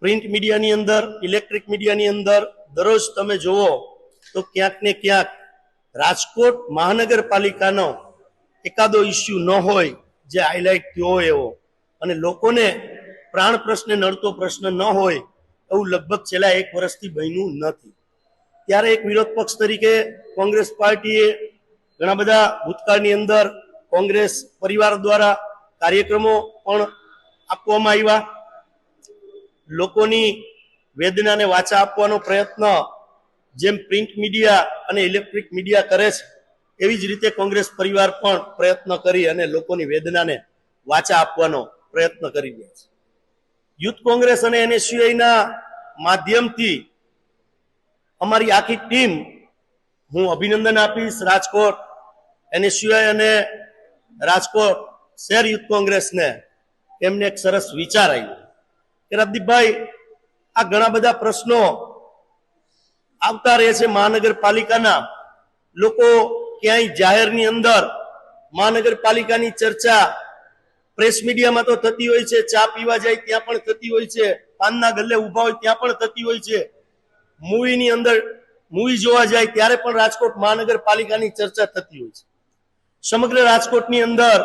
Print મીડિયાની અંદર, electric મીડિયાની અંદર, દરરોજ તમે જુઓ તો ક્યાંક ને ક્યાંક રાજકોટ મહાનગરપાલિકાનો એકાદો ઇસ્યુ ન હોય જે હાઇલાઇટ થયો એવો. અને લોકોને પ્રાણ પ્રશ્ને નડતો પ્રશ્ન ન હોય એવું લગભગ છેલ્લા એક વર્ષથી બન્યું નથી. ત્યારે એક વિરોધ પક્ષ તરીકે કોંગ્રેસ પાર્ટીએ ઘણા બધા ભૂતકાળની અંદર કોંગ્રેસ પરિવાર દ્વારા કાર્યક્રમો પણ આપવામાં આવ્યા. લોકોની વેદનાને વાચા આપવાનો પ્રયત્ન જેમ પ્રિન્ટ મીડિયા અને ઇલેક્ટ્રિક મીડિયા કરે છે, એવી જ રીતે કોંગ્રેસ પરિવાર પણ પ્રયત્ન કરી અને લોકોની વેદનાને વાચા આપવાનો પ્રયત્ન કરી રહ્યા છે. યુથ કોંગ્રેસ અને એનએસયુઆઈના માધ્યમથી અમારી આખી ટીમ હું અભિનંદન આપીશ રાજકોટ એનએસયુઆઈ અને રાજકોટ શહેર યુથ કોંગ્રેસને. એમને એક સરસ વિચાર આવ્યો. કે રદીપભાઈ આ ઘણા બધા પ્રશ્નો આવતા રહે છે મહાનગરપાલિકાના. લોકો ક્યાંય જાહેરની અંદર મહાનગરપાલિકાની ચર્ચા પ્રેસ મીડિયામાં તો થતી હોય છે, ચા પીવા જાય ત્યાં પણ થતી હોય છે, પાનના ગલ્લે ઊભા હોય ત્યાં પણ થતી હોય છે. મૂવીની અંદર મૂવી જોવા જાય ત્યારે પણ રાજકોટ મહાનગરપાલિકાની ચર્ચા થતી હોય છે. સમગ્ર રાજકોટની અંદર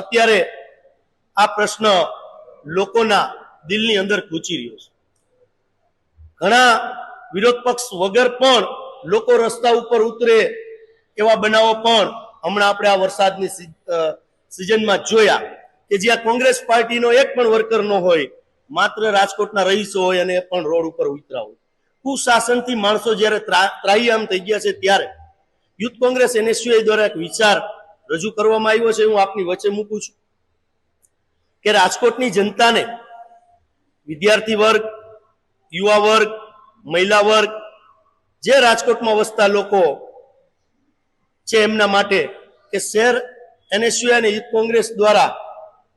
અત્યારે આ પ્રશ્ન લોકોના દિલની અંદર ખૂચી રહ્યો છે. ઘણા વિરોધ પક્ષ વગર પણ લોકો રસ્તા ઉપર ઉતરે એવા બનાવો પણ હમણાં આપણે આ વરસાદની સિઝનમાં જોયા કે જ્યાં કોંગ્રેસ પાર્ટીનો એક પણ વર્કર ન હોય, માત્ર રાજકોટના રહીશો હોય અને પણ રોડ ઉપર ઉતરા હોય. કુશાસનથી માણસો જ્યારે ત્રા- ત્રાહિયામ થઈ ગયા છે ત્યારે યુથ કોંગ્રેસ એનએસયુઆઈ દ્વારા એક વિચાર રજૂ કરવામાં આવ્યો છે. હું આપની વચ્ચે મૂકું છું કે રાજકોટની જનતાને વિદ્યાર્થી વર્ગ, યુવા વર્ગ, મહિલા વર્ગ, જે રાજકોટમાં વસતા લોકો છે એમના માટે કે શહેર એનએસયુઆઈ અને યુથ કોંગ્રેસ દ્વારા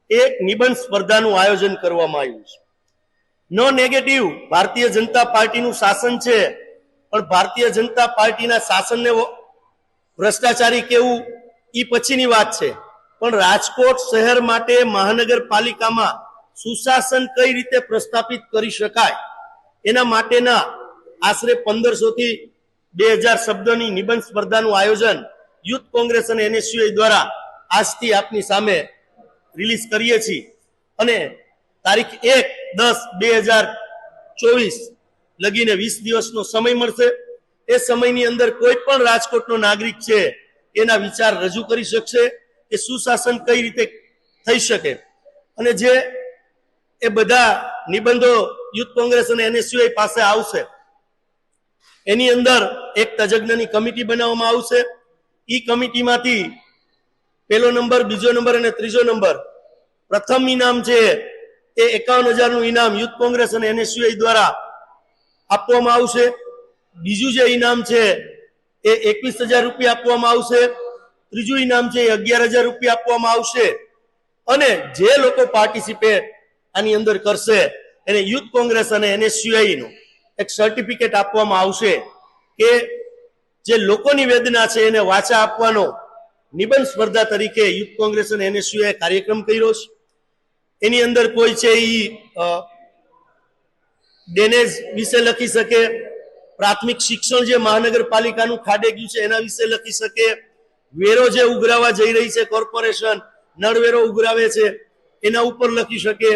એક નિબંધ સ્પર્ધાનું આયોજન કરવામાં આવ્યું છે. નો નેગેટિવ ભારતીય જનતા પાર્ટીનું શાસન છે, પણ ભારતીય જનતા પાર્ટીના શાસનને ભ્રષ્ટાચારી કેવું એ પછીની વાત છે. પણ રાજકોટ શહેર માટે મહાનગરપાલિકામાં સુશાસન કઈ રીતે પ્રસ્થાપિત કરી શકાય? એના માટેના આશરે પંદરસો થી બે હજાર શબ્દોની નિબંધ સ્પર્ધાનું આયોજન યુથ કોંગ્રેસ અને એનએસયુઆઈ દ્વારા આજથી આપની સામે રિલીઝ કરીએ છીએ. અને તારીખ એક દસ બે હજાર ચોવીસ લગીને વીસ દિવસનો સમય મળશે. એ સમયની અંદર કોઈ પણ રાજકોટનો નાગરિક છે, એના વિચાર રજૂ કરી શકશે કે સુશાસન કઈ રીતે થઈ શકે. અને જે એ બધા નિબંધો યુથ કોંગ્રેસ અને એનએસયુઆઈ પાસે આવશે. એની અંદર એક તજજ્ઞની કમિટી બનાવવામાં આવશે. ઈ કમિટીમાંથી પેલો નંબર, બીજો નંબર અને ત્રીજો નંબર. પ્રથમ ઇનામ છે એ એકાવન હજારનું ઇનામ યુથ કોંગ્રેસ અને એનએસયુઆઈ દ્વારા આપવામાં આવશે. બીજું જે ઇનામ છે એ એકવીસ હજાર રૂપિયા આપવામાં આવશે. ત્રીજું ઇનામ છે એ અગિયાર હજાર રૂપિયા આપવામાં આવશે. અને જે લોકો પાર્ટિસિપેટ આની અંદર કરશે. એને યુથ કોંગ્રેસ અને એનએસયુઆઈ નું એક સર્ટિફિકેટ આપવામાં આવશે કે જે લોકોની વેદના છે એને વાચા આપવાનો નિબંધ સ્પર્ધા તરીકે યુથ કોંગ્રેસ અને એનએસયુઆઈ કાર્યક્રમ કર્યો છે. એની અંદર કોઈ છે એ ડેનેજ વિશે લખી શકે, પ્રાથમિક શિક્ષણ જે મહાનગરપાલિકાનું ખાડે ગયું છે એના વિશે લખી શકે, વેરો જે ઉઘરાવા જઈ રહી છે કોર્પોરેશન, નળવેરો ઉઘરાવે છે, એના ઉપર લખી શકે.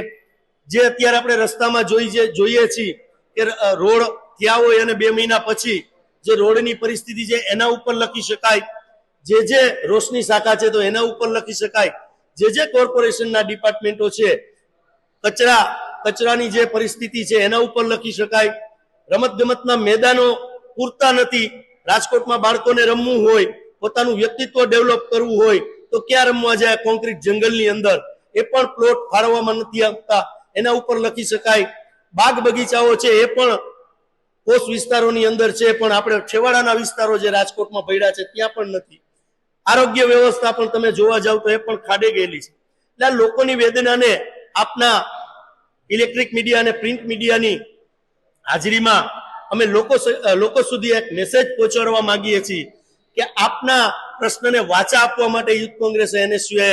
જે અત્યારે આપણે રસ્તામાં જોઈ જોઈએ છીએ કે રોડ થયા હોય અને બે મહિના પછી જે રોડની પરિસ્થિતિ છે એના ઉપર લખી શકાય. જે જે રોશની શાખા છે તો એના ઉપર લખી શકાય. જે જે કોર્પોરેશનના ડિપાર્ટમેન્ટો છે, કચરા કચરાની જે પરિસ્થિતિ છે એના ઉપર લખી શકાય. રમત ગમતના મેદાનો પૂરતા નથી. રાજકોટમાં બાળકોને રમવું હોય, પોતાનું વ્યક્તિત્વ ડેવલપ કરવું હોય, તો ક્યાં રમવા જાય? કોન્ક્રીટ જંગલની અંદર. એ પણ પ્લોટ ફાળવવામાં નથી આવતા. એના ઉપર લખી શકાય, બાગ બગીચાઓ છે એ પણ કોષ વિસ્તારોની અંદર છે, પણ આપણે છેવાડાના વિસ્તારો જે રાજકોટમાં ભયડા છે ત્યાં પણ નથી. આરોગ્ય વ્યવસ્થા પણ તમે જોવા જાવ તો એ પણ ખાડે ગયેલી છે. એટલે આ લોકોની વેદનાને આપના ઇલેક્ટ્રિક મીડિયા અને પ્રિન્ટ મીડિયાની હાજરીમાં અમે લોકો લોકો સુધી એક મેસેજ પહોંચાડવા માંગીએ છીએ કે આપના પ્રશ્નને વાચા આપવા માટે યુથ કોંગ્રેસ એનએસયુએ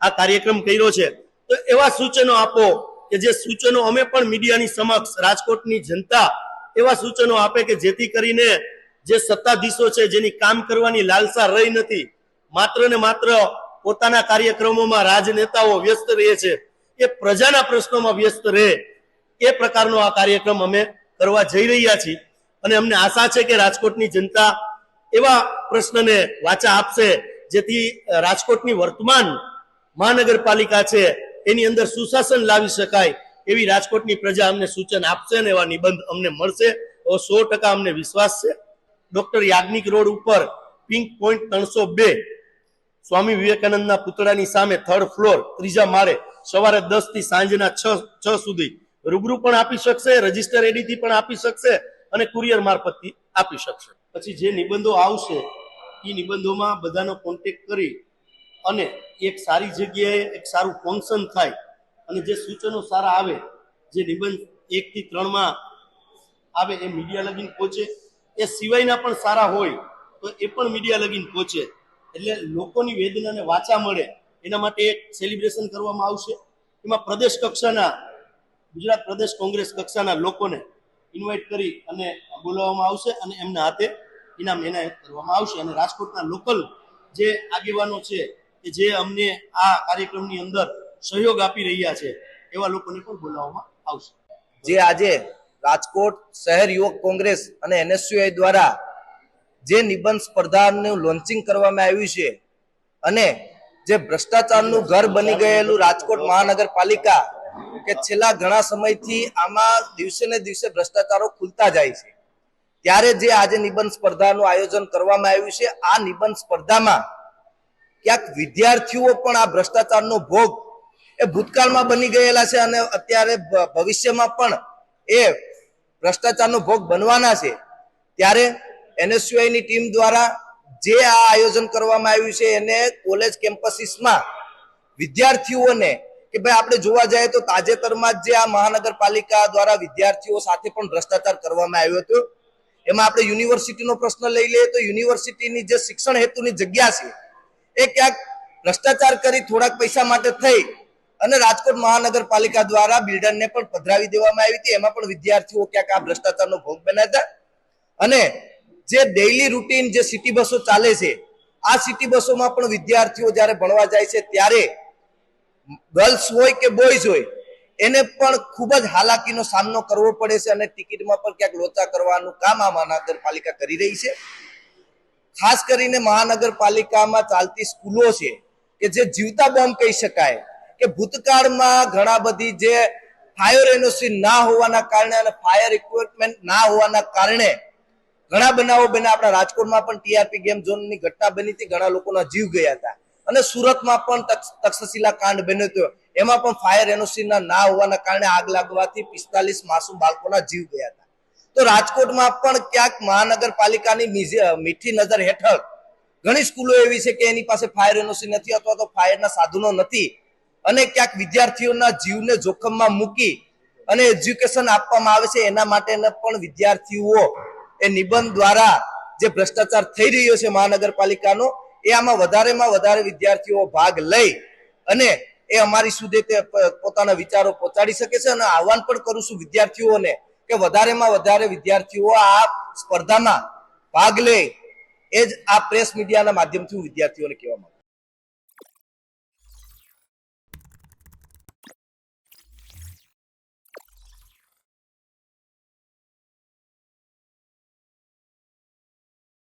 આ કાર્યક્રમ કર્યો છે. તો એવા સૂચનો આપો કે જે સૂચનો અમે પણ મીડિયાની સમક્ષ રાજકોટની જનતા એવા સૂચનો આપે કે જેથી કરીને જે સત્તાધીશો છે જેની કામ કરવાની લાલસા રહી નથી, માત્ર ને માત્ર પોતાના કાર્યક્રમોમાં રાજનેતાઓ વ્યસ્ત રહે છે, એ પ્રજાના પ્રશ્નોમાં વ્યસ્ત રહે, એ પ્રકારનો આ કાર્યક્રમ અમે કરવા જઈ રહ્યા છીએ. અને અમને આશા છે કે રાજકોટની જનતા એવા પ્રશ્નને વાચા આપશે, જેથી રાજકોટની વર્તમાન મહાનગરપાલિકા છે એની અંદર સુશાસન લાવી શકાય એવી રાજકોટની પ્રજા અમને સૂચન આપશે અને એવા નિબંધ અમને મળશે. સો ટકા અમને વિશ્વાસ છે. ડોક્ટર યાજ્ઞિક રોડ ઉપર પિંક પોઈન્ટ ત્રણસો બે સ્વામી વિવેકાનંદના પુતળાની સામે થર્ડ ફ્લોર, ત્રીજા માળે સવારે દસથી સાંજના છ છ સુધી. રૂબરૂ પણ આપી શકશે, રજિસ્ટર એડીથી પણ આપી શકશે અને કુરિયર મારફતથી આપી શકશે. પછી જે નિબંધો આવશે, એ નિબંધોમાં બધાનો કોન્ટેક્ટ કરી અને એક સારી જગ્યાએ એક સારું ફંક્શન થાય અને જે સૂચનો સારા આવે, જે નિબંધ એકથી ત્રણમાં આવે એ મીડિયા લગીન પહોંચે. એ સિવાયના પણ સારા હોય તો એ પણ મીડિયા લગીન પહોંચે. એટલે લોકોની વેદનાને વાચા મળે. એના માટે એક સેલિબ્રેશન કરવામાં આવશે. એમાં પ્રદેશ કક્ષાના, ગુજરાત પ્રદેશ કોંગ્રેસ કક્ષાના લોકોને ઇન્વાઇટ કરી અને બોલાવવામાં આવશે અને એમના હાથે ઇનામ એનાયત કરવામાં આવશે. અને રાજકોટના લોકલ જે આગેવાનો છે કે જે અમને આ કાર્યક્રમની અંદર સહયોગ આપી રહ્યા છે, એવા લોકોને પણ બોલાવવામાં આવશે. જે આજે રાજકોટ શહેર યુવક કોંગ્રેસ અને એનએસયુઆઈ દ્વારા જે નિબંધ સ્પર્ધાનું લોન્ચિંગ કરવામાં આવ્યું છે અને જે ભ્રષ્ટાચારનું ઘર બની ગયેલું રાજકોટ મહાનગરપાલિકા કે છેલ્લા ઘણા સમયથી આમાં દિવસે ને દિવસે ભ્રષ્ટાચારો ખુલતા જાય છે. ત્યારે જે આજે નિબંધ સ્પર્ધાનું આયોજન કરવામાં આવ્યું છે, આ નિબંધ સ્પર્ધામાં ક્યાંક વિદ્યાર્થીઓ પણ આ ભ્રષ્ટાચારનો ભોગ એ ભૂતકાળમાં બની ગયેલા છે અને અત્યારે ભવિષ્યમાં પણ એ ભ્રષ્ટાચારનો ભોગ બનવાના છે. ત્યારે એનએસયુઆઈની ટીમ દ્વારા જે આ આયોજન કરવામાં આવ્યું છે, એને કોલેજ કેમ્પસીસમાં વિદ્યાર્થીઓને કે ભાઈ આપણે જોવા જઈએ તો તાજેતરમાં જ આ મહાનગરપાલિકા દ્વારા વિદ્યાર્થીઓ સાથે પણ ભ્રષ્ટાચાર કરવામાં આવ્યો હતો. એમાં આપણે યુનિવર્સિટીનો પ્રશ્ન લઈ લઈએ તો યુનિવર્સિટીની જે શિક્ષણ હેતુની જગ્યા છે એ ક્યાંક ભ્રષ્ટાચાર કરી થોડાક પૈસા માટે થઈ અને રાજકોટ મહાનગરપાલિકા દ્વારા બિલ્ડરને પણ પધરાવી દેવામાં આવી હતી. એમાં પણ વિદ્યાર્થીઓ ક્યાંક આ ભ્રષ્ટાચારનો ભોગ બન્યા હતા. અને જે ડેઇલી રૂટીન જે સિટી બસો ચાલે છે, આ સિટી બસોમાં પણ વિદ્યાર્થીઓ જ્યારે ભણવા જાય છે ત્યારે ગર્લ્સ હોય કે બોયઝ હોય, એને પણ ખૂબ જ હાલાકીનો સામનો કરવો પડે છે અને ટિકિટમાં પણ ક્યાંક લોચા કરવાનું કામ આ મહાનગરપાલિકા કરી રહી છે. ખાસ કરીને મહાનગરપાલિકામાં ચાલતી સ્કૂલો છે કે જે જીવતા બોમ્બ કહી શકાય કે ભૂતકાળમાં ઘણા બધી જે ફાયર એનઓસી ના હોવાના કારણે અને ફાયર ઇક્વિપમેન્ટ ના હોવાના કારણે ઘણા બનાવો બન્યા. આપણા રાજકોટમાં પણ ટીઆરપી ગેમ ઝોનની ઘટના બની હતી. ઘણા લોકોના જીવ ગયા હતા. અને સુરતમાં પણ તક્ષ- તક્ષશિલા કાંડ બન્યો હતો. એમાં પણ ફાયર એનઓસી ના ના હોવાના કારણે આગ લાગવાથી પિસ્તાલીસ માસૂમ બાળકોના જીવ ગયા હતા. તો રાજકોટમાં પણ ક્યાંક મહાનગરપાલિકાની મીઠી નજર હેઠળ ઘણી સ્કૂલો એવી છે કે એની પાસે ફાયર એનઓસી નથી અથવા તો ફાયરના સાધનો નથી અને ક્યાંક વિદ્યાર્થીઓના જીવને જોખમમાં મૂકી અને એજ્યુકેશન આપવામાં આવે છે એના માટે પણ વિદ્યાર્થીઓ એ નિબંધ દ્વારા જે ભ્રષ્ટાચાર થઈ રહ્યો છે મહાનગરપાલિકાનો એ આમાં વધારેમાં વધારે વિદ્યાર્થીઓ ભાગ લઈ અને એ અમારી સુધી તે પોતાના વિચારો પહોંચાડી શકે છે અને આહવાન પણ કરું છું વિદ્યાર્થીઓને કે વધારેમાં વધારે વિદ્યાર્થીઓ આ સ્પર્ધામાં ભાગ લે એ જ આ પ્રેસ મીડિયાના માધ્યમથી વિદ્યાર્થીઓને કહેવા માંગુ.